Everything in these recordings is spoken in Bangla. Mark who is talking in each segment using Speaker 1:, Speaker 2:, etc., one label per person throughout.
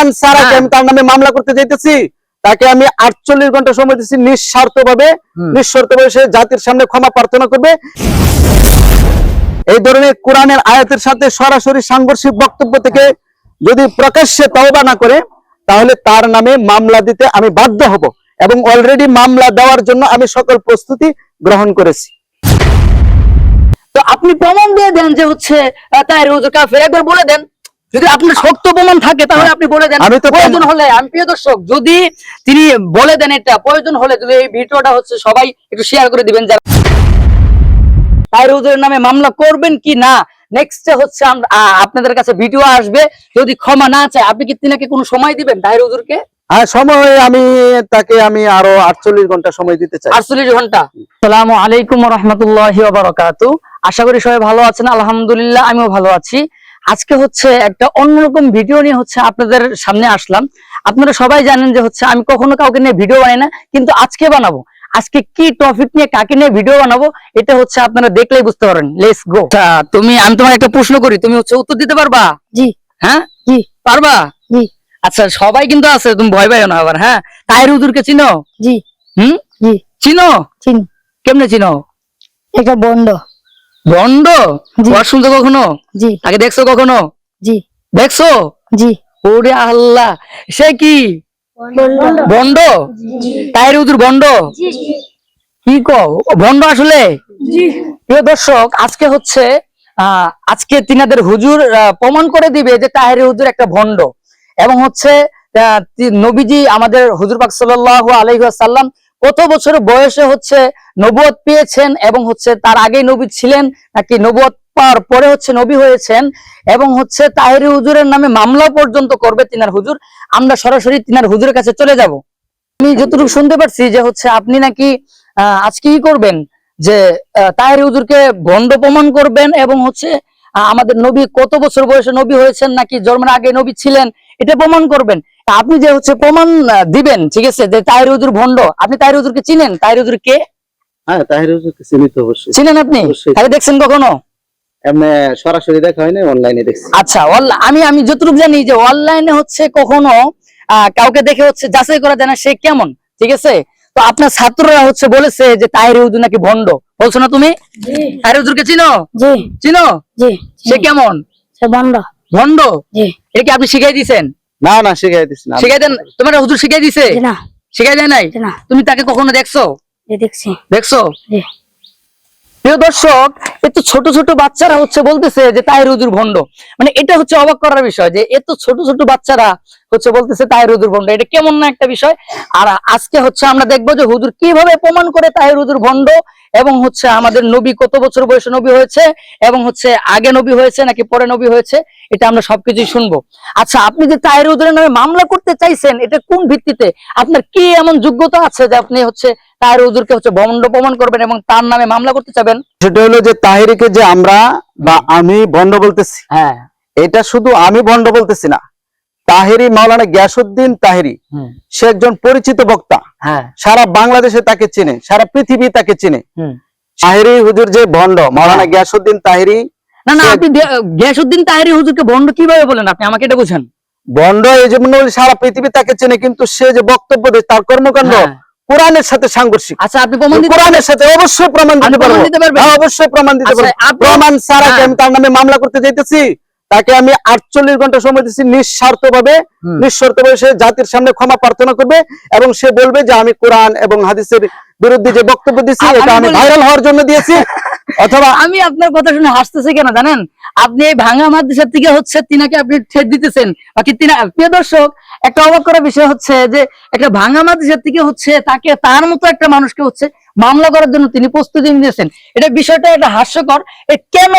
Speaker 1: প্রমাণ ছাড়া
Speaker 2: হ্যাঁ।
Speaker 1: আমি তার নামে মামলা করতে যাইতেছি তাকে আমি আটচল্লিশ ঘণ্টা সময় দিচ্ছি নিঃস্বার্থ ভাবে। নিঃশর্ত ভাবে সে জাতির সামনে ক্ষমা প্রার্থনা করবে এই ধরনের কোরআনের আয়াতের সাথে সরাসরি সাংঘর্ষিক বক্তব্য থেকে যদি প্রকাশ্যে তওবা না করে তাহলে তার নামে মামলা দিতে আমি বাধ্য হব এবং অলরেডি মামলা দেওয়ার জন্য আমি সকল প্রস্তুতি গ্রহণ করেছি
Speaker 2: তো আপনি প্রমাণ দিয়ে দেন যে হচ্ছে তাহের কাফের একবার বলে দেন যদি আপনার শক্ত প্রমাণ থাকে তাহলে আপনি বলে দেন।
Speaker 1: আমি তো
Speaker 2: প্রয়োজন হলে আমি প্রিয় দর্শক যদি তিনি বলে দেন এটা প্রয়োজন হলে যদি এই ভিডিওটা হচ্ছে সবাই একটু শেয়ার করে দিবেন যারা তাহের হুজুরের নামে মামলা করবেন কি না? নেক্সট হচ্ছে আমরা আপনাদের কাছে ভিডিও আসবে। যদি ক্ষমা না চায় আপনি কি তিনাকে কোনো সময় দিবেন তাহের হুজুরকে?
Speaker 1: আর সময় আমি তাকে আমি আরও আটচল্লিশ ঘণ্টা সময় দিতে চাই।
Speaker 2: আটচল্লিশ ঘণ্টা। সালামু আলাইকুম রহমতুল্লাহ বারাকাতু আশা করি সবাই ভালো আছেন আলহামদুলিল্লাহ আমিও ভালো আছি। আজকে হচ্ছে একটা অন্যরকম ভিডিও নিয়ে হচ্ছে আপনাদের সামনে আসলাম। আপনারা সবাই জানেন যে হচ্ছে আমি কখনো কাউকে নিয়ে ভিডিও বানাই না কিন্তু আজকে বানাবো। আজকে কি টপিক নিয়ে কাকে নিয়ে ভিডিও বানাবো এটা হচ্ছে আপনারা দেখলেই বুঝতে পারেন লেটস গো তুমি আমি তোমার একটা প্রশ্ন করি তুমি হচ্ছে উত্তর দিতে পারবা?
Speaker 3: জি।
Speaker 2: হ্যাঁ?
Speaker 3: জি।
Speaker 2: পারবা?
Speaker 3: জি।
Speaker 2: আচ্ছা সবাই কিন্তু আছে তুমি ভয় পাইও না আবার হ্যাঁ? তাহের হুজুরকে চিনো?
Speaker 3: জি।
Speaker 2: হুম?
Speaker 3: জি।
Speaker 2: চিনো?
Speaker 3: চিনি।
Speaker 2: কেমনে চিনো?
Speaker 3: এটা বন্ধ।
Speaker 2: বন্ড
Speaker 3: জি।
Speaker 2: ওয়ার শুনছো কখনো?
Speaker 3: জি।
Speaker 2: তাকে দেখছ কখনো?
Speaker 3: জি।
Speaker 2: দেখছ?
Speaker 3: জি।
Speaker 2: ওরে আল্লাহ সে কি? উদুর বন্ড কি কও? আসলে? প্রিয় দর্শক আজকে হচ্ছে আহ, আজকে তিনাদের হুজুর আহ, প্রমাণ করে দিবে যে তাহের হুজুর একটা ভণ্ড। এবং হচ্ছে নবীজি আমাদের হুজুর পাক সাল্লাহ আলহাসাল্লাম কত বছর বয়সে হচ্ছে নবুয়ত পেয়েছেন এবং হচ্ছে তার আগে নবী ছিলেন, নাকি নবুয়ত পাওয়ার পরে হচ্ছে নবী হয়েছেন, এবং হচ্ছে তাহেরি হুজুরের নামে মামলা পর্যন্ত করবে তিনার হুজুর। আমরা সরাসরি তিনার হুজুরের কাছে চলে যাব। আমি যতটুকু শুনতে পারছি যে হচ্ছে আপনি নাকি আজকে কি করবেন? যে তাহেরি হুজুরকে ভণ্ড প্রমাণ করবেন এবং হচ্ছে আমাদের নবী কত বছর বয়সে নবী হয়েছেন নাকি জন্মের আগে নবী ছিলেন এটা প্রমাণ করবেন। আপনি যে হচ্ছে প্রমাণ দিবেন ঠিক আছে যে তাহের হুজুর ভণ্ড আপনি তাহের হুজুরকে চিনেন? তাহের হুজুর কে?
Speaker 1: হ্যাঁ তাহির হুজুরকে চিনি তো অবশ্যই।
Speaker 2: চিনেন আপনি?
Speaker 1: অবশ্যই।
Speaker 2: দেখছেন কখনো?
Speaker 1: সরাসরি দেখা হয় না অনলাইনে দেখছি।
Speaker 2: আচ্ছা অল- আমি আমি যতটুকু জানি যে অনলাইনে হচ্ছে কখনো আহ, কাউকে দেখে হচ্ছে যাচাই করা যায় না সে কেমন ঠিক আছে? তো আপনার ছাত্ররা হচ্ছে বলেছে যে তাহের হুজুর নাকি ভণ্ড। বলছো না তুমি? হুজুরকে চিনো? চিনো? সে কেমন?
Speaker 3: সে
Speaker 2: ভণ্ড এটা কি আপনি শিখাই দিছেন?
Speaker 1: না না শিখাই দিস না।
Speaker 2: শিখাই দেন। তোমার হুজুর শিখাই দিছে?
Speaker 3: না।
Speaker 2: শিখাই দেয় নাই? তুমি তাকে কখনো দেখছ?
Speaker 3: দেখছি।
Speaker 2: দেখছ? প্রিয় দর্শক এত ছোট ছোট বাচ্চারা হচ্ছে বলতেছে যে তাহের হুজুর ভণ্ড। মানে এটা হচ্ছে অবাক করার বিষয় যে এত ছোট ছোট বাচ্চারা হচ্ছে বলতেছে তাহের হুজুর ভণ্ড। এটা কেমন না একটা বিষয়। আর আজকে হচ্ছে আমরা দেখব যে হুজুর কীভাবে প্রমাণ করে তাহের হুজুর ভণ্ড এবং হচ্ছে আমাদের নবী কত বছর বয়সে নবী হয়েছে এবং হচ্ছে আগে নবী হয়েছে নাকি পরে নবী হয়েছে এটা আমরা সবকিছুই শুনব। আচ্ছা আপনি যে তাহের হুজুরের নামে মামলা করতে চাইছেন এটা কোন ভিত্তিতে? আপনার কি এমন যোগ্যতা আছে যে আপনি হচ্ছে তাহের হুজুরকে হচ্ছে ভণ্ড প্রমাণ করবেন এবং তার নামে মামলা করতে চাবেন
Speaker 1: সেটা হলো যে তাহিরিকে যে আমরা বা আমি বন্ড বলতেছি
Speaker 2: হ্যাঁ।
Speaker 1: এটা শুধু আমি ভণ্ড বলতেছি না তাহিরি মাওলানা গ্যাসুদ্দিন তাহিরি। সে একজন পরিচিত বক্তা।
Speaker 2: হ্যাঁ।
Speaker 1: সারা বাংলাদেশে তাকে চেনে সারা পৃথিবী তাকে চেনে। তাহিরি হুজুর যে ভণ্ড মাওলানা। গ্যাসুদ্দিন তাহিরি
Speaker 2: না না আপনি গিয়াসউদ্দিন তাহেরি হুজুরকে বন্ড কীভাবে বলেন আপনি? আমাকে এটা বুঝেন।
Speaker 1: ভণ্ড এই জন্য সারা পৃথিবী তাকে চেনে কিন্তু সে যে বক্তব্য দেয় তার কর্মকাণ্ড
Speaker 2: হ্যাঁ।
Speaker 1: কোরআনের সাথে সাংঘর্ষিক।
Speaker 2: আচ্ছা আপনি প্রমাণ
Speaker 1: কোরআনের সাথে অবশ্যই প্রমাণ দিতে
Speaker 2: পারবেন?
Speaker 1: হ্যাঁ, অবশ্যই প্রমাণ দিতে
Speaker 2: আচ্ছা,
Speaker 1: পারব।
Speaker 2: আপনি-
Speaker 1: প্রমাণ ছাড়া
Speaker 2: হ্যাঁ।
Speaker 1: আমি তার নামে মামলা করতে যাইতেছি? তাকে আমি আটচল্লিশ ঘণ্টা সময় দিচ্ছি নিঃস্বার্থ ভাবে। নিঃশর্ত ভাবে সে জাতির সামনে ক্ষমা প্রার্থনা করবে এবং সে বলবে যে আমি কোরআন এবং হাদিসের বিরুদ্ধে যে বক্তব্য দিচ্ছি এটা আমি ভাইরাল হওয়ার জন্য দিয়েছি। অথবা
Speaker 2: আমি আপনার কথা শুনে হাসতেছি কেন জানেন? আপনি এই ভাঙা মাদ্রাসার থেকে হচ্ছে তিনাকে আপনি ঠেট দিতেছেন। বাকি তিনা প্রিয় দর্শক একটা অবাক করার বিষয় হচ্ছে যে একটা ভাঙা মাদ্রাসার থেকে হচ্ছে তাকে তার মতো একটা মানুষকে হচ্ছে মামলা করার জন্য তিনি প্রস্তুতি নিয়েছেন। এটা বিষয়টা একটা হাস্যকর। কেন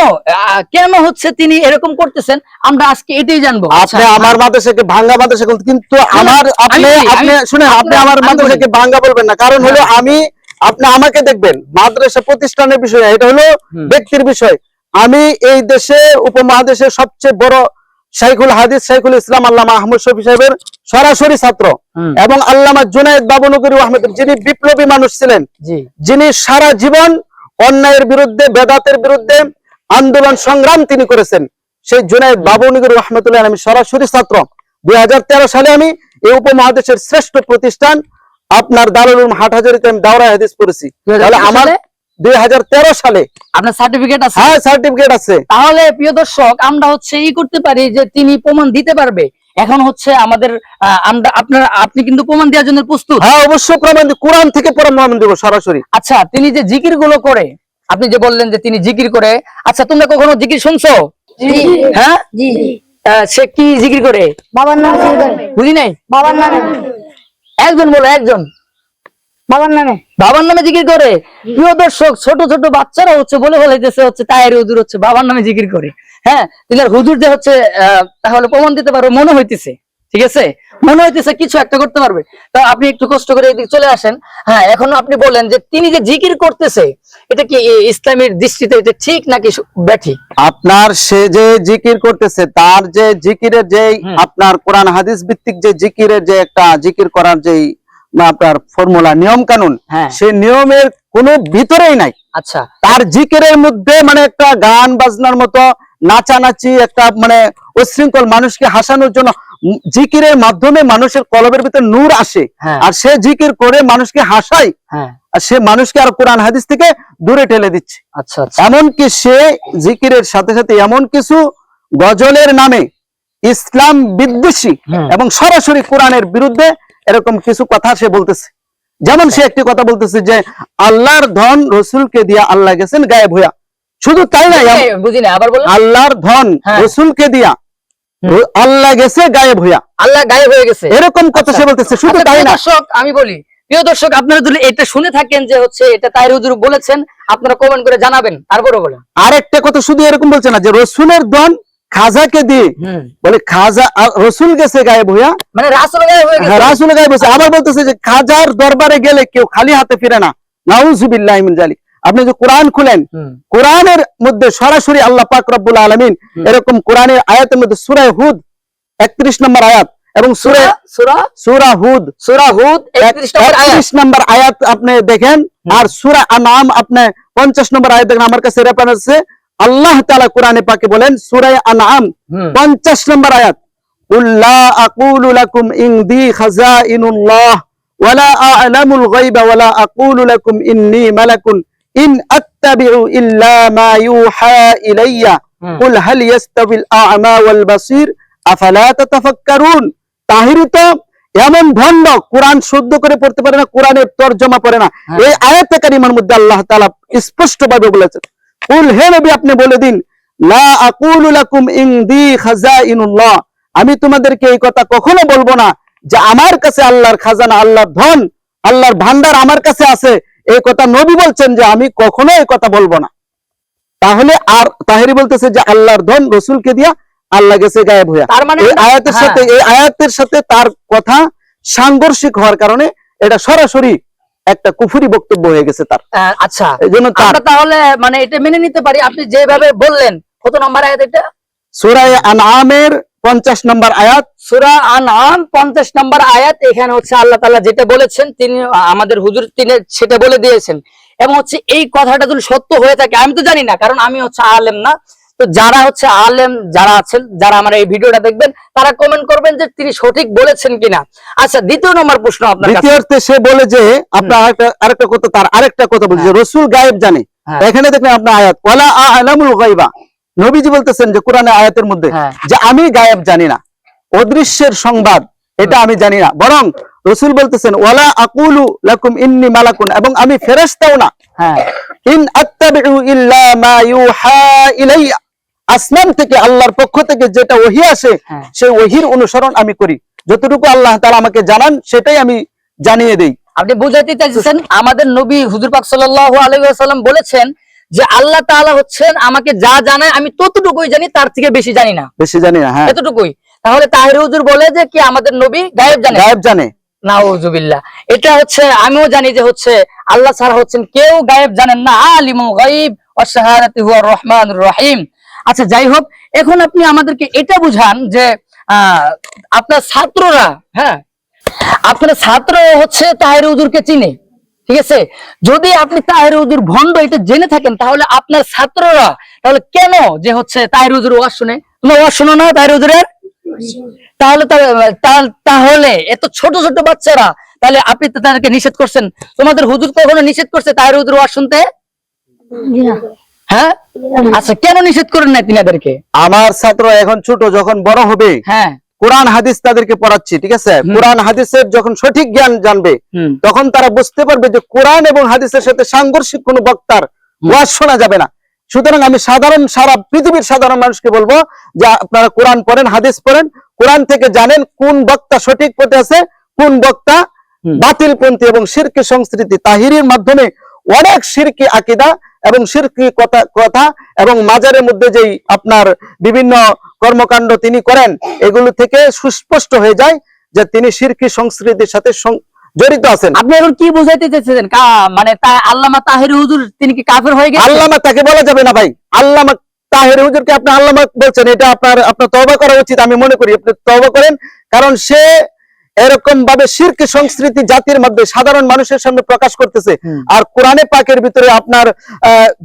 Speaker 2: কেন হচ্ছে তিনি এরকম করতেছেন? আমরা আজকে এটাই জানব। আচ্ছা,
Speaker 1: আপনি আমার মাদ্রাসাকে ভাঙ্গা মাদ্রাসা কিন্তু আমার আপনি আপনি শুনেন আপনি আমার
Speaker 2: আমি
Speaker 1: মাদ্রাসাকে ভাঙ্গা বলবেন না। কারণ হলো আমি আপনি আমাকে দেখবেন মাদ্রাসা প্রতিষ্ঠানের বিষয়। এটা হলো ব্যক্তির বিষয়। আমি এই দেশে উপমহাদেশের সবচেয়ে বড় শাইখুল হাদিস শাইখুল ইসলাম আল্লামা আহমদ শফি সাহেবের সরাসরি ছাত্র। এবং আল্লামা জুনায়েদ বাবুনগরী আহমেদ যিনি বিপ্লবী মানুষ ছিলেন যিনি সারা জীবন অন্যায়ের বিরুদ্ধে বেদাতের বিরুদ্ধে আন্দোলন সংগ্রাম তিনি করেছেন সেই জুনায়দ বাবুনগর রহমতুল্লাহ আমি সরাসরি ছাত্র। দুই সালে আমি এই উপমহাদেশের শ্রেষ্ঠ প্রতিষ্ঠান আপনার দারুল উলুম হাটহাজারিতে আমি দাওরা হাদিস পড়েছি।
Speaker 2: 2013
Speaker 1: তাহলে আমার? দুই সালে
Speaker 2: আপনার সার্টিফিকেট আছে?
Speaker 1: হ্যাঁ সার্টিফিকেট আছে।
Speaker 2: তাহলে প্রিয় দর্শক আমরা হচ্ছে ই করতে পারি যে তিনি প্রমাণ দিতে পারবে। এখন হচ্ছে আমাদের আহ, আমরা আপনার আপনি কিন্তু প্রমাণ দেওয়ার জন্য প্রস্তুত।
Speaker 1: হ্যাঁ অবশ্যই প্রমাণ কোরআন থেকে প্রমাণ দেবো সরাসরি।
Speaker 2: আচ্ছা তিনি যে জিকিরগুলো করে আপনি যে বললেন যে তিনি জিকির করে আচ্ছা তোমরা কখনো জিকির শুনছো? হ্যাঁ?
Speaker 3: জি
Speaker 2: সে কি জিকির করে?
Speaker 3: বাবার নাম
Speaker 2: বুঝি নাই?
Speaker 3: বাবার নাম
Speaker 2: একজন বলো একজন।
Speaker 3: বাবার নামে?
Speaker 2: বাবার নামে জিকির করে? প্রিয় দর্শক ছোট ছোট বাচ্চারা হচ্ছে বলে বলাইতেছে হচ্ছে তায়ের হুজুর হচ্ছে বাবার নামে জিকির করে। হ্যাঁ হুজুর যে হচ্ছে তাহলে প্রমাণ দিতে পারবে মনে হইতেছে। ঠিক আছে? মনে হইতেছে কিছু একটা করতে পারবে। তা আপনি একটু কষ্ট করে এদিকে চলে আসেন। হ্যাঁ এখন আপনি বলেন যে তিনি যে জিকির করতেছে এটা কি ইসলামের দৃষ্টিতে এটা ঠিক নাকি ব্যাঠিক?
Speaker 1: আপনার সে যে জিকির করতেছে তার যে জিকিরের যে আপনার কোরআন হাদিস ভিত্তিক যে জিকিরের যে একটা জিকির করার যে আপনার ফর্মুলা নিয়ম কানুন
Speaker 2: হ্যাঁ।
Speaker 1: সে নিয়মের কোনো ভিতরেই নাই।
Speaker 2: আচ্ছা।
Speaker 1: তার জিকিরের মধ্যে মানে একটা গান বাজনার মতো নাচানাচি একটা মানে উশৃঙ্খল মানুষকে হাসানোর জন্য জিকিরের মাধ্যমে মানুষের কলবের ভিতরে নূর আসে।
Speaker 2: হ্যাঁ।
Speaker 1: আর সে জিকির করে মানুষকে হাসায়।
Speaker 2: হ্যাঁ।
Speaker 1: আর সে মানুষকে আর কোরআন হাদিস থেকে দূরে ঠেলে দিচ্ছে।
Speaker 2: আচ্ছা আচ্ছা।
Speaker 1: এমনকি সে জিকিরের সাথে সাথে এমন কিছু গজলের নামে ইসলাম বিদ্বেষী এবং সরাসরি কোরআনের বিরুদ্ধে এরকম কিছু কথা সে বলতেছে। যেমন সে একটি কথা বলতেছে যে আল্লাহর ধন রসুলকে দিয়া আল্লাহ গেছেন গায়েব হইয়া। শুধু তাই
Speaker 2: এই, বুঝি না আবার
Speaker 1: আল্লাহর ধন
Speaker 2: হ্যাঁ।
Speaker 1: রসুলকে দিয়া আল্লাহ গেছে গায়েব হইয়া।
Speaker 2: আল্লাহ গায়েব হয়ে গেছে।
Speaker 1: এরকম কথা
Speaker 2: আচ্ছা।
Speaker 1: সে বলতেছে শুধু
Speaker 2: আচ্ছা,
Speaker 1: তাই না।
Speaker 2: দর্শক আমি বলি প্রিয় দর্শক আপনারা যদি এটা শুনে থাকেন যে হচ্ছে এটা তাই হুজুর বলেছেন আপনারা কমেন্ট করে জানাবেন তারপরে বলেন।
Speaker 1: আরেকটা কথা শুধু এরকম বলছে না যে রসুলের ধন খাজাকে দিয়ে বলে খাজা রসুল গেছে গায়েব হইয়া।
Speaker 2: মানে রাসূল গায়েব হয়ে
Speaker 1: হ্যাঁ,
Speaker 2: গেছে
Speaker 1: রাসুল গায়ে বসে আবার বলতেছে যে খাজার দরবারে গেলে কেউ খালি হাতে ফিরে না। নাউজুবিল্লাহ মিন জালিক। আপনি যে কোরআন খুলেন কোরআনের মধ্যে সরাসরি আল্লাহ পাক রব্বুল আলামিন এরকম কোরআনের আয়াতের মধ্যে সূরা হুদ 31 নম্বর আয়াত এবং সূরা
Speaker 2: সূরা?
Speaker 1: সূরা? হুদ।
Speaker 2: সূরা হুদ 31 নম্বর আয়াত।
Speaker 1: 31 নম্বর আয়াত আপনি দেখেন আর সূরা আনাম আপনি 50 নম্বর আয়াত দেখেন। আমার কাছে রেফারেন্স আছে। আল্লাহ তালা কোরআনে পাকে বলেন সুরাই আনাম পঞ্চাশ নম্বর আয়াত উল্লাহ আকুল ইংদি খাজা ইনুল্লাহ ওয়ালা আলামুল ওয়ালা আকুল ইন্নি মালাকুন ইন আত্তাবিউ ইল্লা মা ইউহা
Speaker 2: ইলাইয়া
Speaker 1: কুল হাল ইয়াস্তাবিল আ'মা ওয়াল আফালা তাতাফাক্কারুন? তাহিরি তো এমন ভণ্ড কোরআন শুদ্ধ করে পড়তে পারে না কোরআনের তর্জমা পড়ে না।
Speaker 2: হ্যাঁ।
Speaker 1: এই আয়াতে কারিমার মধ্যে আল্লাহ তাআলা স্পষ্ট ভাবে বলেছেন কুল হে নবী আপনি বলে দিন লা আকুলু লাকুম ইনদি খাজাইনুল্লাহ। আমি তোমাদেরকে এই কথা কখনো বলব না যে আমার কাছে আল্লাহর খাজানা আল্লাহর ধন আল্লাহর ভান্ডার আমার কাছে আছে। এই কথা নবী বলছেন যে আমি কখনো এই কথা বলব না। তাহলে আর তাহেরি বলতেছে যে আল্লাহর ধন রসুলকে দিয়া আল্লাহ গেছে গায়েব হইয়া।
Speaker 2: মানে
Speaker 1: এই আয়াতের
Speaker 2: হ্যাঁ।
Speaker 1: সাথে এই আয়াতের সাথে তার কথা সাংঘর্ষিক হওয়ার কারণে এটা সরাসরি একটা কুফুরি বক্তব্য হয়ে গেছে তার।
Speaker 2: আচ্ছা। তাহলে মানে এটা মেনে নিতে পারি। আপনি যেভাবে বললেন কত নম্বর আয়াত এটা?
Speaker 1: সুরায় আনআমের পঞ্চাশ নম্বর আয়াত।
Speaker 2: সূরা আনআম 50 নম্বর আয়াত এখানে হচ্ছে আল্লাহ তাআলা যেটা বলেছেন তিনি আমাদের হুজুর তিনি সেটা বলে দিয়েছেন। এবং হচ্ছে এই কথাটা যদি সত্য হয়ে থাকে আমি তো জানি না কারণ আমি হচ্ছে আলেম না। তো যারা হচ্ছে আলেম যারা আছেন যারা আমার এই ভিডিওটা দেখবেন তারা কমেন্ট করবেন যে তিনি সঠিক বলেছেন কিনা। আচ্ছা দ্বিতীয় নম্বর প্রশ্ন আপনার কাছে।
Speaker 1: দ্বিতীয়ার্থে সে বলে যে আপনার আরেকটা আরেকটা কথা তার আরেকটা কথা বলছে যে রসুল গায়েব জানে।
Speaker 2: হ্যাঁ।
Speaker 1: এখানে দেখলেন আপনার আয়াত ওয়ালা আলামুল গায়বা নবীজি বলতেছেন যে কোরআনের আয়াতের মধ্যে
Speaker 2: হ্যাঁ।
Speaker 1: যে আমি গায়েব জানি না। অদৃশ্যের সংবাদ এটা আমি জানি না। বরং রসুল বলতেছেন ওয়ালা আকুলু লাকুম ইন্নি মালাকুন এবং আমি ফেরেশতাও না।
Speaker 2: হ্যাঁ।
Speaker 1: ইন আত্তাবিউ ইল্লা মা ইউহা ইলাইয়া আসমান থেকে আল্লাহর পক্ষ থেকে যেটা ওহী আসে
Speaker 2: হ্যাঁ।
Speaker 1: সেই ওহির অনুসরণ আমি করি। যতটুকু আল্লাহ তাআলা আমাকে জানান সেটাই আমি জানিয়ে দেই।
Speaker 2: আপনি বুঝাইতে চাইছেন আমাদের নবী হুজুর পাক সাল্লাল্লাহু আলাইহি ওয়াসাল্লাম বলেছেন যে আল্লাহ তাআলা হচ্ছেন আমাকে যা জানায় আমি ততটুকুই জানি তার থেকে বেশি জানি না।
Speaker 1: বেশি জানি না হ্যাঁ।
Speaker 2: এতটুকুই। তাহলে তাহির হুজুর বলে যে কি আমাদের নবী গায়েব জানে?
Speaker 1: গায়েব জানে।
Speaker 2: নাউজুবিল্লাহ। এটা হচ্ছে আমিও জানি যে হচ্ছে আল্লাহ ছাড়া হচ্ছেন কেউ গায়েব জানেন না। আলিমুল গায়ব ওয়া শাহাদাতু হুয়ার রহমানুর রহিম। আচ্ছা যাই হোক এখন আপনি আমাদেরকে এটা বুঝান যে আপনার ছাত্ররা হ্যাঁ আপনার ছাত্র হচ্ছে তাহের হুজুরকে চিনে, ঠিক আছে? যদি আপনি তাহের হুজুর ভণ্ড এটা জেনে থাকেন, তাহলে আপনার ছাত্ররা, তাহলে কেন যে হচ্ছে তাহের হুজুর ওয়াজ শুনে? তোমরা ওয়াজ শোনো না তাহের হুজুরের তাহলে তাহলে এত ছোট ছোট বাচ্চারা, তাহলে আপনি তাদেরকে নিষেধ করছেন। তোমাদের হুজুর কখনো নিষেধ করছে তাহের হুজুর ওয়াজ শুনতে? হ্যাঁ? আচ্ছা কেন নিষেধ করেন না তিনাদেরকে
Speaker 1: আমার ছাত্র এখন ছোট যখন বড় হবে
Speaker 2: হ্যাঁ।
Speaker 1: কোরআন হাদিস তাদেরকে পড়াচ্ছি ঠিক আছে? কোরআন হাদিসের যখন সঠিক জ্ঞান জানবে তখন তারা বুঝতে পারবে যে কোরআন এবং হাদিসের সাথে সাংঘর্ষিক কোনো বক্তার ওয়াজ শোনা যাবে না। সুতরাং আমি সাধারণ সারা পৃথিবীর সাধারণ মানুষকে বলব যে আপনারা কোরআন পড়েন হাদিস পড়েন কোরআন থেকে জানেন কোন বক্তা সঠিক পথে আছে কোন বক্তা
Speaker 2: হুম।
Speaker 1: বাতিলপন্থী এবং শিরকি সংস্কৃতি তাহিরির মাধ্যমে অনেক শিরকি আকিদা এবং শিরকি কথা কথা এবং মাজারের মধ্যে যেই আপনার বিভিন্ন কর্মকাণ্ড তিনি করেন এগুলো থেকে সুস্পষ্ট হয়ে যায় যে তিনি শিরকি সংস্কৃতির সাথে জড়িত আছেন।
Speaker 2: আপনি এখন কি বুঝাইতে চাইছেন? মানে তা আল্লামা তাহের হুজুর তিনি কি কাফের হয়ে গেছেন?
Speaker 1: আল্লামা তাকে বলা যাবে না ভাই। আল্লামা তাহের হুজুরকে আপনি আল্লামা বলছেন এটা আপনার আপনার তওবা করা উচিত আমি মনে করি। আপনি তওবা করেন কারণ সে এরকম ভাবে শিরকি সংস্কৃতি জাতির মধ্যে সাধারণ মানুষের সামনে প্রকাশ করতেছে। আর কোরআনে পাকের ভিতরে আপনার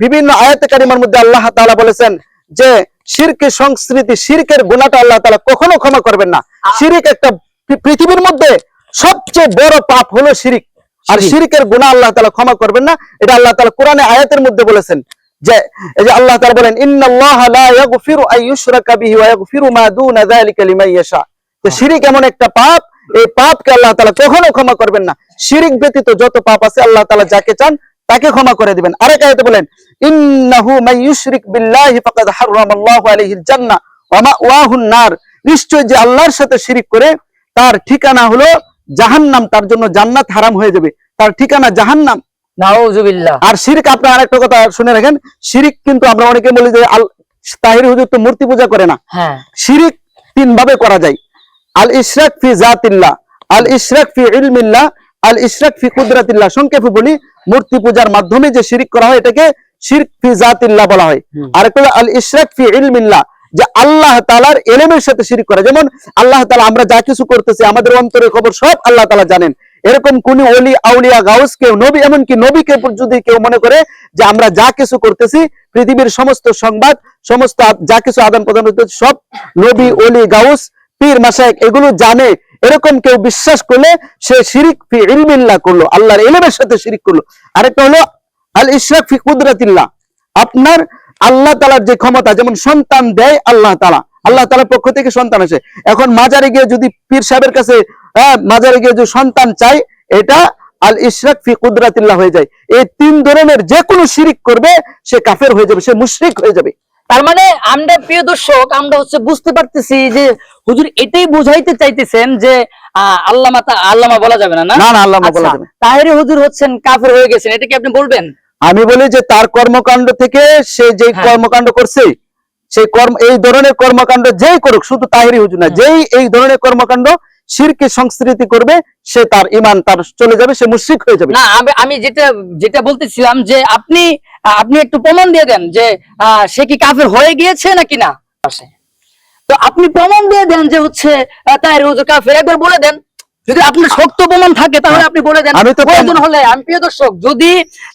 Speaker 1: বিভিন্ন আয়াতে কারিমার মধ্যে আল্লাহ তাআলা বলেছেন যে শিরকি সংস্কৃতি শিরকের গুণাটা আল্লাহ তাআলা কখনো ক্ষমা করবেন না। শিরিক একটা পৃথিবীর মধ্যে সবচেয়ে বড় পাপ হলো শিরিক আর শিরিকের গুনাহ আল্লাহ তাআলা ক্ষমা করবেন না। এটা আল্লাহ তালা কোরআনে আয়াতের মধ্যে বলেছেন যে এই যে আল্লাহ তাআলা বলেন ইন্নাল্লাহা লা ইয়াগফিরু আন ইউশরাকা বিহি ওয়া ইয়াগফিরু মা দুনা যালিকা লিমান ইয়াশা। তো শিরিক এমন একটা পাপ এই পাপকে আল্লাহ তাআলা কখনো ক্ষমা করবেন না। শিরিক ব্যতীত যত পাপ আছে আল্লাহ তাআলা যাকে চান তাকে ক্ষমা করে দিবেন। আরেক আয়াতে বলেন ইন্নাহু মান ইউশরিক বিল্লাহি ফাকাদ হারামাল্লাহু আলাইহিল জান্নাহ ওয়া মাওয়াহুন নার। নিশ্চয় যে আল্লাহর সাথে শিরিক করে তার ঠিকানা হলো জাহান্নাম তার জন্য জান্নাত হারাম হয়ে যাবে। তার ঠিকানা জাহান্নাম। আর শিরিক আপনার আরেকটা কথা শুনে রাখেন শিরিক কিন্তু আমরা অনেকে বলি যে তাহির হুজুর তো মূর্তি পূজা করে না।
Speaker 2: হ্যাঁ।
Speaker 1: শিরিক তিন ভাবে করা যায়। আল ইশরাক ফি জাতিল্লাহ আল ইশরাক ফি ইলমিল্লাহ আল ইশরাক ফি কুদরাতিল্লাহ। সংক্ষেপে বলি মূর্তি পূজার মাধ্যমে যে শিরিক করা হয় এটাকে শিরক ফি জাতিল্লাহ বলা হয়।
Speaker 2: হুম।
Speaker 1: আর একটা আল ইশরাক ফি ইলমিল্লাহ যে আল্লাহ তাআলার এলেমের সাথে শিরিক করা। যেমন আল্লাহ তাআলা আমরা যা কিছু করতেছি আমাদের অন্তরের খবর সব আল্লাহ তাআলা জানেন। এরকম কোন ওলি আউলিয়া গাউস কেউ নবী এমনকি নবীকে যদি কেউ মনে করে যে আমরা যা কিছু করতেছি পৃথিবীর সমস্ত সংবাদ সমস্ত যা কিছু আদান প্রদান হচ্ছে সব নবী ওলি গাউস পীর মাসায়েক এগুলো জানে। এরকম কেউ বিশ্বাস করলে সে শিরিক ফি ইলমিল্লাহ করল আল্লাহর ইলমের সাথে শিরিক করল। আরেকটা হলো আল ইশরাক ফি কুদরাতিল্লাহ। আপনার আল্লাহ তাআলার যে ক্ষমতা যেমন সন্তান দেয় আল্লাহ তাআলা আল্লাহ তাআলার পক্ষ থেকে সন্তান আসে। এখন মাজারে গিয়ে যদি পীর সাহেবের কাছে হ্যাঁ, মাজারে গিয়ে যদি সন্তান চাই এটা আল ইশরাক ফি কুদরাতিল্লাহ হয়ে যায়। এই তিন ধরনের যে কোনো শিরিক করবে সে কাফের হয়ে যাবে সে মুশরিক হয়ে যাবে।
Speaker 2: তার মানে আমরা প্রিয় দর্শক আমরা হচ্ছে বুঝতে পারতেছি যে হুজুর এটাই বুঝাইতে চাইতেছেন যে আল্লামা আল্লামা বলা যাবে না না
Speaker 1: না না বলা
Speaker 2: আচ্ছা,
Speaker 1: যাবে।
Speaker 2: তাহেরে হুজুর হচ্ছেন কাফের হয়ে গেছেন এটা কি আপনি বলবেন
Speaker 1: আমি বলি যে তার কর্মকাণ্ড থেকে সে যে
Speaker 2: হ্যাঁ।
Speaker 1: কর্মকাণ্ড করছে সেই কর্ম এই ধরনের কর্মকাণ্ড যেই করুক শুধু তাহিরি হুজুর না যেই এই ধরনের কর্মকাণ্ড শিরকে সংস্কৃতি করবে সে তার ইমান তার চলে যাবে সে মুশরিক হয়ে যাবে।
Speaker 2: না আমি যেটা যেটা বলতেছিলাম যে আপনি আপনি একটু প্রমাণ দিয়ে দেন যে সে কি কাফের হয়ে গিয়েছে নাকি না? তো আপনি প্রমাণ দিয়ে দেন যে হচ্ছে তাই রোজ কাফের। একবার বলে দেন। যদি আপনার শক্ত প্রমাণ থাকে তাহলে আপনি বলে দেন।
Speaker 1: আমি তো
Speaker 2: প্রয়োজন হলে আমি প্রিয় দর্শক যদি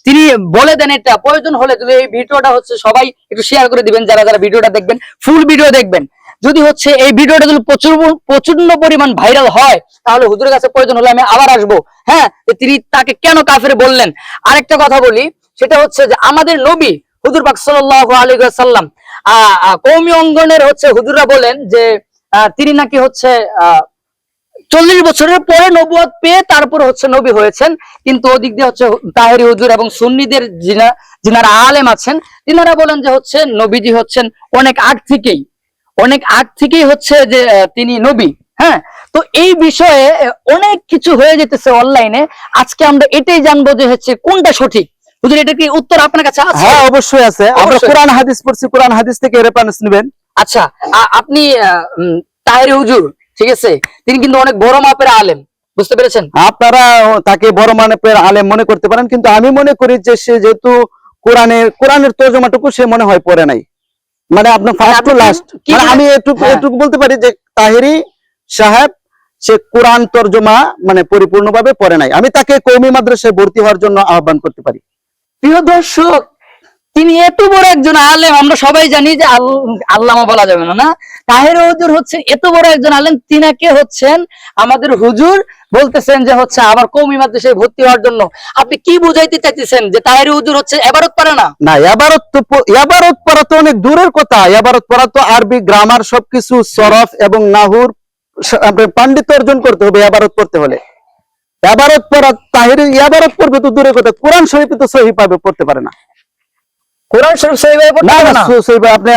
Speaker 2: তিনি বলে দেন এটা প্রয়োজন হলে যদি এই ভিডিওটা হচ্ছে সবাই একটু শেয়ার করে দিবেন যারা যারা ভিডিওটা দেখবেন ফুল ভিডিও দেখবেন। যদি হচ্ছে এই ভিডিওটা যদি প্রচুর প্রচণ্ড পরিমাণ ভাইরাল হয় তাহলে হুজুরের কাছে প্রয়োজন হলে আমি আবার আসব। হ্যাঁ তিনি তাকে কেন কাফের বললেন? আরেকটা কথা বলি সেটা হচ্ছে যে আমাদের নবী হুজুর পাক ওয়াসাল্লাম আহ, আহ, কওমি অঙ্গনের হচ্ছে হুজুররা বলেন যে তিনি নাকি হচ্ছে চল্লিশ বছরের পরে নবুয়ত পেয়ে তারপর হচ্ছে নবী হয়েছেন। কিন্তু ওদিক দিয়ে হচ্ছে তাহেরি হুজুর এবং সুন্নিদের যিনা যিনারা আলেম আছেন। তিনারা বলেন যে হচ্ছে নবীজি হচ্ছেন অনেক আগ থেকেই অনেক আগ থেকেই হচ্ছে যে তিনি নবী হ্যাঁ? তো এই বিষয়ে অনেক কিছু হয়ে যেতেছে অনলাইনে আজকে আমরা এটাই জানব যে হচ্ছে কোনটা সঠিক। হুজুর এটা কি উত্তর আপনার কাছে আছে?
Speaker 1: হ্যাঁ অবশ্যই আছে। আমরা কোরআন হাদিস পড়ছি কোরআন হাদিস থেকে রেফারেন্স নেবেন।
Speaker 2: আচ্ছা আপনি উম, হুজুর ঠিক আছে? তিনি কিন্তু অনেক বড় মাপের আলেম বুঝতে পেরেছেন?
Speaker 1: আপনারা তাকে বড় মানের আলেম মনে করতে পারেন কিন্তু আমি মনে করি যে সে যেহেতু কোরআনের কোরআনের তর্জমাটুকু সে মনে হয় পড়ে নাই। মানে আপনার ফার্স্ট টু লাস্ট
Speaker 2: কি
Speaker 1: মানে আমি এটুকু
Speaker 2: হ্যাঁ।
Speaker 1: এটুকু বলতে পারি যে তাহেরি সাহেব সে কোরআন তর্জমা মানে পরিপূর্ণভাবে পড়ে নাই। আমি তাকে কৌমি মাদ্রাসায় ভর্তি হওয়ার জন্য আহ্বান করতে পারি।
Speaker 2: প্রিয় দর্শক তিনি এত বড় একজন আলেম, আমরা সবাই জানি যে আল্লামা বলা যাবে না না? তাহের হুজুর হচ্ছে এত বড় একজন আলেম, তিনাকে হচ্ছেন আমাদের হুজুর বলতেছেন যে হচ্ছে আবার কৌমি মাদ্রাসায় ভর্তি হওয়ার জন্য। আপনি কি বুঝাইতে চাইতেছেন যে তাহের হুজুর হচ্ছে এবারত পারে না?
Speaker 1: না, এবারত তো এবারত পড়া তো অনেক দূরের কথা। এবারত পড়া তো আরবি গ্রামার সবকিছু, সরফ এবং নাহুর পাণ্ডিত্য অর্জন করতে হবে এবারত পড়তে হলে। এবারত পড়া তাহির, এবারত পড়বে তো দূরের কথা। কোরআন শরীফে তো সহি পাবে, পড়তে পারে না।
Speaker 2: কোরআন শরীফ সহিভাবে পড়তে
Speaker 1: না না
Speaker 2: না?
Speaker 1: সহি পাবে। আপনি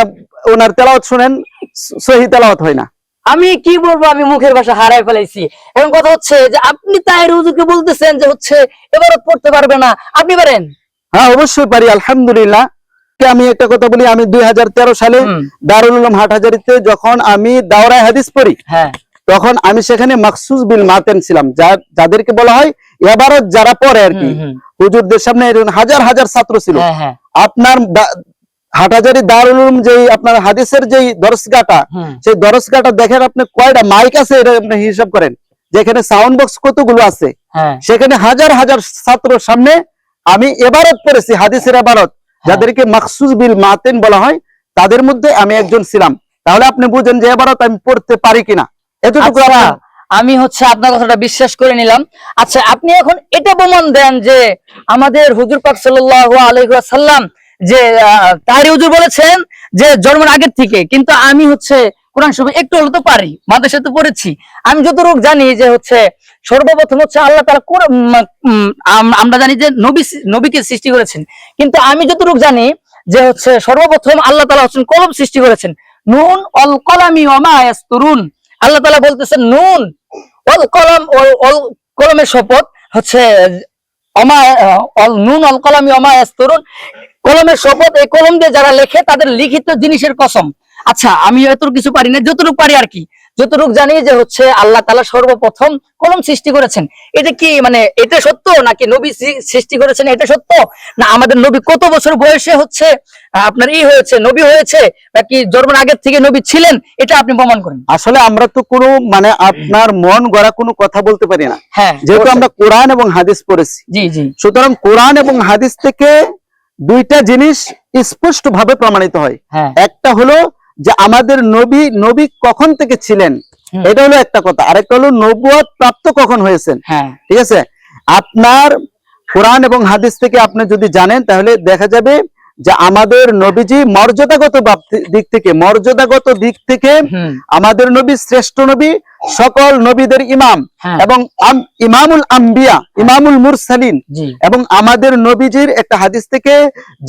Speaker 1: ওনার তেলাওয়াত শুনেন সহি তেলাওয়াত হয় না।
Speaker 2: আমি কি বলব? আমি মুখের ভাষা হারাই ফেলাইছি। এবং কথা হচ্ছে যে আপনি তাহের হুজুরকে বলতেছেন যে হচ্ছে এবারত পড়তে পারবে না। আপনি পারেন?
Speaker 1: হ্যাঁ অবশ্যই পারি আলহামদুলিল্লাহ। আমি একটা কথা বলি আমি দুই হাজার
Speaker 2: তেরো সালে।
Speaker 1: দারুল উলুম হাটহাজারিতে যখন আমি দাওরায় হাদিস পড়ি
Speaker 2: হ্যাঁ।
Speaker 1: তখন আমি সেখানে মাকসুস বিল মাতেন ছিলাম। যাদেরকে বলা হয় এবারও যারা পড়ে আর কি। হুজুরদের সামনে হাজার হাজার ছাত্র ছিল।
Speaker 2: হ্যাঁ হ্যাঁ।
Speaker 1: আপনার হাটহাজারি দারুল উলুম যেই আপনার হাদিসের যেই দরসগাটা সেই দরসগাটা দেখেন আপনি কয়টা মাইক আছে এটা আপনি হিসাব করেন। যেখানে সাউন্ড বক্স কতগুলো আছে
Speaker 2: হ্যাঁ।
Speaker 1: সেখানে হাজার হাজার ছাত্রর সামনে আমি এবারত পড়েছি হাদিসের এবারত যাদেরকে মাকসুস বিল মাতেন বলা হয় তাদের মধ্যে আমি একজন ছিলাম। তাহলে আপনি বুঝেন যে এবারত আমি পড়তে পারি কিনা। এতটুকু
Speaker 2: আচ্ছা, আমি হচ্ছে আপনার কথাটা বিশ্বাস করে নিলাম। আচ্ছা আপনি এখন এটা প্রমাণ দেন যে আমাদের হুজুর পাক আলাইহি যে তারই হুজুর বলেছেন যে জন্মের আগের থেকে। কিন্তু আমি হচ্ছে কোরআন শরীফ একটু হলে তো পারি মাদ্রাসা তো পড়েছি। আমি যতটুকু জানি যে হচ্ছে সর্বপ্রথম হচ্ছে আল্লাহ তারা আমরা জানি যে নবী নবীকে সৃষ্টি করেছেন। কিন্তু আমি যতটুকু জানি যে হচ্ছে সর্বপ্রথম আল্লাহ তালা হচ্ছেন কলম সৃষ্টি করেছেন। নুন অল কলামি ওমা ইয়াসতুরুন। আল্লাহ তালা বলতেছে, নুন অল কলম অল- কলমের শপথ হচ্ছে নুন অল কলামি অমা তরুণ কলমের শপথ, এই কলম দিয়ে যারা লেখে, তাদের লিখিত জিনিসের কসম। আচ্ছা আমি হয়তো কিছু পারি না, যতটুকু পারি আর কি। যতটুকু জানি যে হচ্ছে আল্লাহ তালা সর্বপ্রথম কলম সৃষ্টি করেছেন। এটা কি মানে এটা সত্য নাকি নবী সৃষ্টি করেছেন এটা সত্য? না আমাদের নবী কত বছর বয়সে হচ্ছে আপনার ই হয়েছে নবী হয়েছে নাকি জন্মের আগের থেকে নবী ছিলেন এটা আপনি প্রমাণ করেন।
Speaker 1: আসলে আমরা তো কোনো মানে আপনার মন গড়া কোনো কথা বলতে পারি না।
Speaker 2: হ্যাঁ
Speaker 1: যেহেতু আমরা কোরআন এবং হাদিস পড়েছি।
Speaker 2: জি জি।
Speaker 1: সুতরাং কোরআন এবং হাদিস থেকে দুইটা জিনিস স্পষ্ট ভাবে প্রমাণিত হয়।
Speaker 2: হ্যাঁ।
Speaker 1: একটা হলো যে আমাদের নবী নবী কখন থেকে ছিলেন? এটা হলো একটা কথা। আরেকটা হলো নবুয়াদ প্রাপ্ত কখন হয়েছেন?
Speaker 2: হ্যাঁ।
Speaker 1: ঠিক আছে? আপনার কোরআন এবং হাদিস থেকে আপনি যদি জানেন তাহলে দেখা যাবে যে আমাদের নবীজি মর্যাদাগত দিক থেকে মর্যাদাগত দিক থেকে আমাদের নবী শ্রেষ্ঠ নবী সকল নবীদের ইমাম
Speaker 2: হ্যাঁ।
Speaker 1: এবং ইমামুল আম্বিয়া ইমামুল মুরসালিন এবং আমাদের নবীজির একটা হাদিস থেকে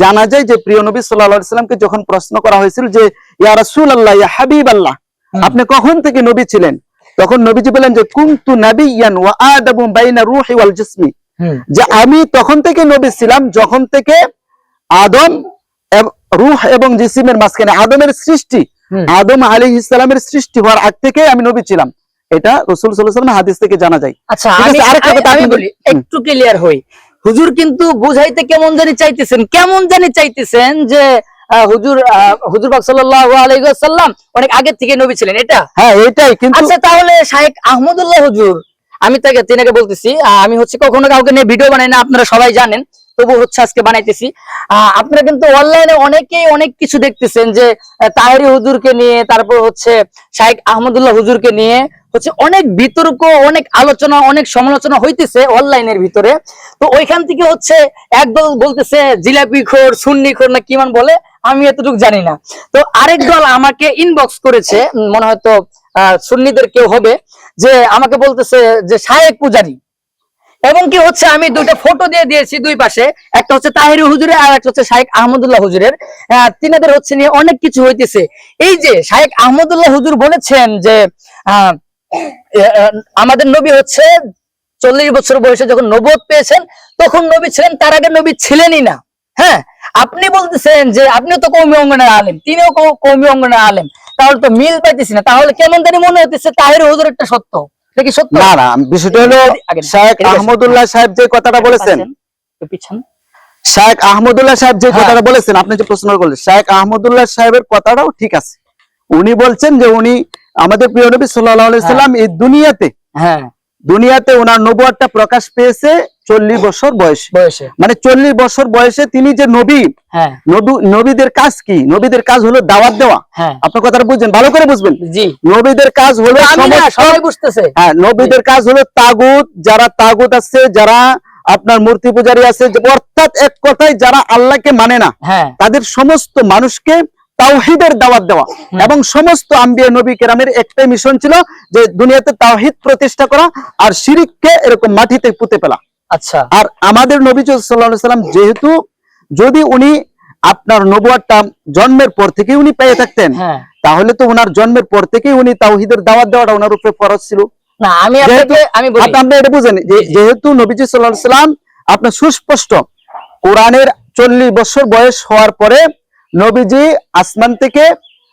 Speaker 1: জানা যায় যে প্রিয় নবী সাল্লামকে যখন প্রশ্ন করা হয়েছিল যে ইয়া রাসূল আল্লাহ ইয়া হাবিব আল্লাহ আপনি কখন থেকে নবী ছিলেন? তখন নবীজি বলেন যে কুনতু নাবিয়ান ওয়া আদাবু বাইনা রূহি ওয়াল জিসমি। যে আমি তখন থেকে নবী ছিলাম যখন থেকে আদম এব- রূহ এবং জিসিমের মাঝখানে আদমের সৃষ্টি। আদম আলাইহিস সালামের সৃষ্টি হওয়ার আগ থেকে আমি নবী ছিলাম। এটা রাসূল ওয়াসাল্লাম হাদিস থেকে জানা যায়।
Speaker 2: আচ্ছা
Speaker 1: ঠিক আছে,
Speaker 2: আমি
Speaker 1: আরেকটা কথা
Speaker 2: আমি বলি একটু ক্লিয়ার হই। হুজুর কিন্তু বুঝাইতে কেমন জানি চাইতেছেন কেমন জানি চাইতেছেন যে হুজুর হুজুর পাক সাল্লাল্লাহু আলাইহি ওয়াসাল্লাম অনেক আগে থেকে নবী ছিলেন এটা?
Speaker 1: হ্যাঁ এটাই কিন্তু
Speaker 2: আচ্ছা তাহলে শাহেক আহমদুল্লাহ হুজুর আমি তাকে তিনাকে বলতেছি আমি হচ্ছে কখনো কাউকে নিয়ে ভিডিও বানাই না আপনারা সবাই জানেন। তবু হচ্ছে আজকে বানাইতেছি। আপনারা কিন্তু অনলাইনে অনেকেই অনেক কিছু দেখতেছেন যে তাহেরি হুজুরকে নিয়ে তারপর হচ্ছে শাহেক আহমদুল্লাহ হুজুরকে নিয়ে হচ্ছে অনেক বিতর্ক অনেক আলোচনা অনেক সমালোচনা হইতেছে অনলাইনের ভিতরে। তো ওইখান থেকে হচ্ছে একদল বলতেছে জিলাপি খোর সুন্নি খোর না কি মান বলে আমি এতটুকু জানি না। তো আরেক দল আমাকে ইনবক্স করেছে মনে হয়তো আহ, সুন্নিদের কেউ হবে যে আমাকে বলতেছে যে শায়েক পূজারি। এবং কি হচ্ছে, আমি দুইটা ফটো দিয়ে দিয়েছি দুই পাশে। একটা হচ্ছে তাহিরি হুজুরের আর একটা হচ্ছে শাহেক আহমদুল্লাহ হুজুরের। তিনাদের হচ্ছে নিয়ে অনেক কিছু হইতেছে। এই যে শাহেক আহমদুল্লাহ হুজুর বলেছেন যে আমাদের নবী হচ্ছে চল্লিশ বছর বয়সে যখন নবদ পেয়েছেন, তখন নবী ছিলেন, তার আগে নবী ছিলেনই না। হ্যাঁ আপনি বলতেছেন যে আপনিও তো কৌমি অঙ্গনের আলেম, তিনিও কৌমি অঙ্গনের আলেম। তাহলে তো মিল পাইতেছি না। তাহলে কেমন জানি মনে হতেছে তাহের হুজুর একটা সত্য। এটা সত্য?
Speaker 1: না না বিষয়টা হলো শেখ আহমদুল্লাহ সাহেব যে কথাটা বলেছেন।
Speaker 2: পিছন।
Speaker 1: শেখ আহমদুল্লাহ সাহেব যে
Speaker 2: হ্যাঁ।
Speaker 1: কথাটা বলেছেন আপনি যে প্রশ্ন করলেন শেখ আহমদুল্লাহ সাহেবের কথাটাও ঠিক আছে। উনি বলছেন যে উনি আমাদের প্রিয় নবী সাল্লাল্লাহু সাল্লাম এই দুনিয়াতে
Speaker 2: হ্যাঁ।
Speaker 1: দুনিয়াতে ওনার নবুয়ারটা প্রকাশ পেয়েছে চল্লিশ বছর বয়স।
Speaker 2: বয়সে।
Speaker 1: মানে চল্লিশ বছর বয়সে তিনি যে নবী
Speaker 2: হ্যাঁ।
Speaker 1: নবী- নবীদের কাজ কি? নবীদের কাজ হলো দাওয়াত দেওয়া।
Speaker 2: হ্যাঁ।
Speaker 1: আপনার কথাটা বুঝছেন? ভালো করে বুঝবেন? নবীদের কাজ হলো
Speaker 2: সবাই বুঝতেছে।
Speaker 1: হ্যাঁ নবীদের কাজ হলো তাগুত। যারা তাগুত আছে যারা আপনার মূর্তি পূজারী আছে অর্থাৎ এক কথায় যারা আল্লাহকে মানে না
Speaker 2: হ্যাঁ।
Speaker 1: তাদের সমস্ত মানুষকে তাওহিদের দাওয়াত দেওয়া। এবং সমস্ত আম্বিয়া নবী কেরামের একটাই মিশন ছিল যে দুনিয়াতে তাওহিদ প্রতিষ্ঠা করা আর শিরিককে এরকম মাটিতে পুঁতে ফেলা।
Speaker 2: আচ্ছা।
Speaker 1: আর আমাদের নবী সাল্লাম যেহেতু যদি উনি আপনার নবুয়ারটা জন্মের পর থেকে উনি পেয়ে থাকতেন
Speaker 2: হ্যাঁ।
Speaker 1: তাহলে তো ওনার জন্মের পর থেকেই উনি তাওহিদের দাওয়াত দেওয়াটা ওনার উপরে ফরজ ছিল।
Speaker 2: না আমি
Speaker 1: যেহেতু-
Speaker 2: আপনাকে আমি বলি।
Speaker 1: আপনি এটা বুঝেন যেহেতু নবীজি সাল্লাল্লাহু সাল্লাম আপনার সুস্পষ্ট কোরআনের চল্লিশ বছর বয়স হওয়ার পরে নবীজি আসমান থেকে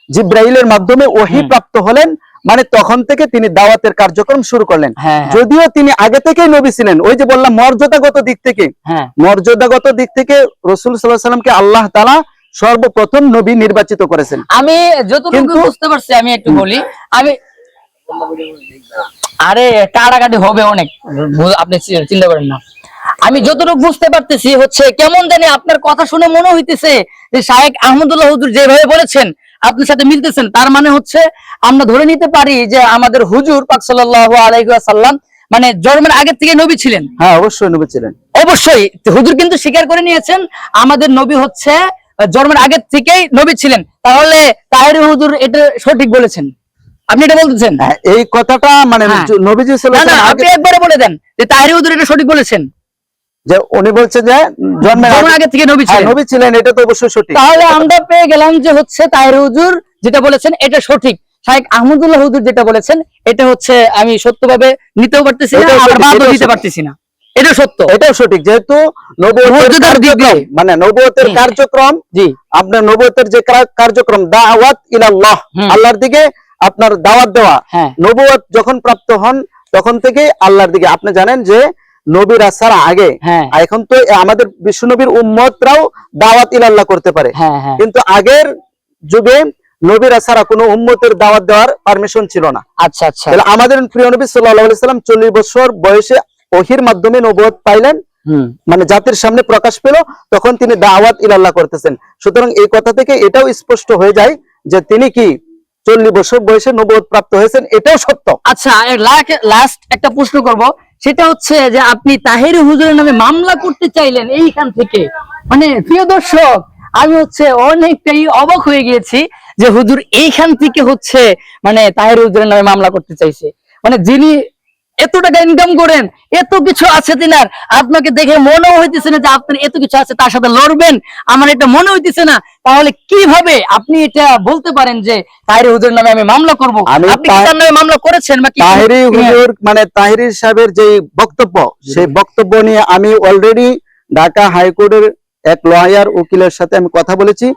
Speaker 1: জিব্রাইলের মাধ্যমে ওহি প্রাপ্ত হলেন মানে তখন থেকে তিনি দাওয়াতের কার্যক্রম শুরু করলেন।
Speaker 2: হ্যাঁ হ্যাঁ,
Speaker 1: যদিও তিনি আগে থেকেই নবী ছিলেন ওই যে বললাম মর্যাদাগত দিক থেকে।
Speaker 2: হ্যাঁ।
Speaker 1: মর্যাদাগত দিক থেকে রসুল সাল্লাহ সাল্লামকে আল্লাহ তালা সর্বপ্রথম নবী নির্বাচিত করেছেন।
Speaker 2: আমি যতটুকু বুঝতে পারছি আমি একটু বলি আমি আরে কাটাকাটি হবে অনেক। আপনি চিন্তা করেন না। আমি যতটুকু বুঝতে পারতেছি হচ্ছে কেমন জানি আপনার কথা শুনে মনে হইতেছে যে শাহেক আহমদুল্লাহ হুজুর যেভাবে বলেছেন আপনার সাথে মিলতেছেন তার মানে হচ্ছে আমরা ধরে নিতে পারি যে আমাদের হুজুর পাক আলাইহি মানে জন্মের আগে থেকে নবী ছিলেন।
Speaker 1: হ্যাঁ অবশ্যই নবী ছিলেন।
Speaker 2: অবশ্যই হুজুর কিন্তু স্বীকার করে নিয়েছেন আমাদের নবী হচ্ছে জন্মের আগে থেকেই নবী ছিলেন। তাহলে তাহের হুজুর এটা সঠিক বলেছেন? আপনি এটা বলতেছেন?
Speaker 1: হ্যাঁ, এই কথাটা মানে
Speaker 2: হ্যাঁ।
Speaker 1: নবীজি
Speaker 2: আপনি একবারে বলে দেন যে তাহের হুজুর এটা সঠিক বলেছেন।
Speaker 1: যে উনি বলছে যে জন্মের আগে
Speaker 2: থেকে নবী
Speaker 1: হ্যাঁ,
Speaker 2: ছিলেন।
Speaker 1: নবী ছিলেন এটা তো অবশ্যই সঠিক।
Speaker 2: তাহলে আমরা পেয়ে গেলাম যে হচ্ছে তাহের হুজুর যেটা বলেছেন এটা সঠিক। শাহেক আহমদুল্লাহ হুজুর যেটা বলেছেন এটা হচ্ছে আমি সত্যভাবে নিতেও পারতেছি না আবার বাদও দিতে পারতেছি না। এটা সত্য।
Speaker 1: এটাও সঠিক যেহেতু মানে নবুয়তের কার্যক্রম
Speaker 2: জি।
Speaker 1: আপনার নবুয়তের যে কার্যক্রম দাওয়াত ইলাল্লাহ। আল্লাহর দিকে আপনার দাওয়াত দেওয়া।
Speaker 2: হ্যাঁ।
Speaker 1: নবুয়ত যখন প্রাপ্ত হন তখন থেকে আল্লাহর দিকে। আপনি জানেন যে নবীর আসার আগে।
Speaker 2: হ্যাঁ।
Speaker 1: এখন তো আমাদের বিশ্বনবীর উম্মতরাও দাওয়াত ইলাল্লাহ করতে পারে।
Speaker 2: হ্যাঁ হ্যাঁ।
Speaker 1: কিন্তু আগের যুগে নবীর আসারা কোনো উম্মতের দাওয়াত দেওয়ার পারমিশন ছিল না।
Speaker 2: আচ্ছা আচ্ছা।
Speaker 1: আমাদের প্রিয় নবী সাল্লাল্লাহু আলাইহি সাল্লাম চল্লিশ বছর বয়সে ওহির মাধ্যমে নবুয়ত পাইলেন। মানে জাতির সামনে প্রকাশ পেল তখন তিনি দাওয়াত ইলাল্লাহ করতেছেন। সুতরাং এই কথা থেকে এটাও স্পষ্ট হয়ে যায় যে তিনি কি চল্লিশ বছর বয়সে নবুয়ত প্রাপ্ত হয়েছেন এটাও সত্য।
Speaker 2: আচ্ছা লাস্ট একটা প্রশ্ন করব। সেটা হচ্ছে যে আপনি তাহের হুজুরের নামে মামলা করতে চাইলেন এইখান থেকে। মানে প্রিয় দর্শক, আমি হচ্ছে অনেকটাই অবাক হয়ে গিয়েছি যে হুজুর এইখান থেকে হচ্ছে মানে তাহের হুজুরের নামে মামলা করতে চাইছে। মানে যিনি এত টাকা ইনকাম করেন এত কিছু আছে তিনার। আপনাকে দেখে মনে হইতেছে না যে আপনার এত কিছু আছে তার সাথে লড়বেন। আমার এটা মনে হইতেছে না। তাহলে কীভাবে আপনি এটা বলতে পারেন যে তাহের হুজুরের নামে আমি মামলা করব? আপনি তার নামে মামলা করেছেন বা
Speaker 1: তাহিরি
Speaker 2: হ্যাঁ,
Speaker 1: হুজুর মানে তাহিরি সাহেবের যে বক্তব্য সেই বক্তব্য নিয়ে আমি অলরেডি ঢাকা হাইকোর্টের এক লয়ার উকিলের সাথে আমি কথা বলেছি।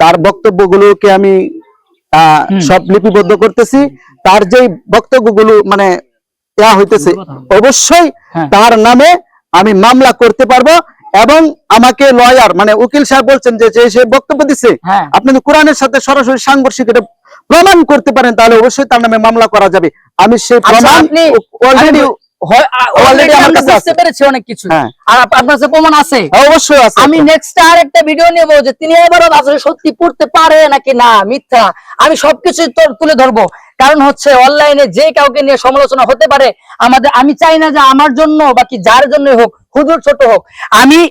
Speaker 1: তার বক্তব্যগুলোকে আমি আহ, সব লিপিবদ্ধ করতেছি। তার যে বক্তব্যগুলো মানে ইয়া হইতেছে। অবশ্যই
Speaker 2: হ্যাঁ।
Speaker 1: তার নামে আমি মামলা করতে পারব এবং আমাকে লয়ার মানে উকিল সাহেব বলছেন যে যে সে বক্তব্য দিচ্ছে
Speaker 2: হ্যাঁ।
Speaker 1: আপনি যদি কোরআনের সাথে সরাসরি সাংঘর্ষিক এটা প্রমাণ করতে পারেন তাহলে অবশ্যই তার নামে মামলা করা যাবে। আমি সেই
Speaker 2: আচ্ছা,
Speaker 1: প্রমাণ
Speaker 2: আপনি-
Speaker 1: অলরেডি
Speaker 2: আমি- হয়- আ-
Speaker 1: already
Speaker 2: already
Speaker 1: আমার কাছে আছে।
Speaker 2: পেরেছি অনেক কিছু।
Speaker 1: হ্যাঁ।
Speaker 2: আর আপনার কাছে প্রমাণ আছে?
Speaker 1: অবশ্যই আছে।
Speaker 2: আমি নেক্সট আর একটা ভিডিও নেব যে তিনি এবারও আসলে সত্যি পড়তে পারে নাকি না? মিথ্যা। আমি সবকিছু তুলে ধরবো। কারণ হচ্ছে অনলাইনে যে কাউকে নিয়ে সমালোচনা হতে পারে আমাদের আমি চাই না যে আমার জন্য বাকি যার জন্য হোক হুজুর ছোট হোক। আমি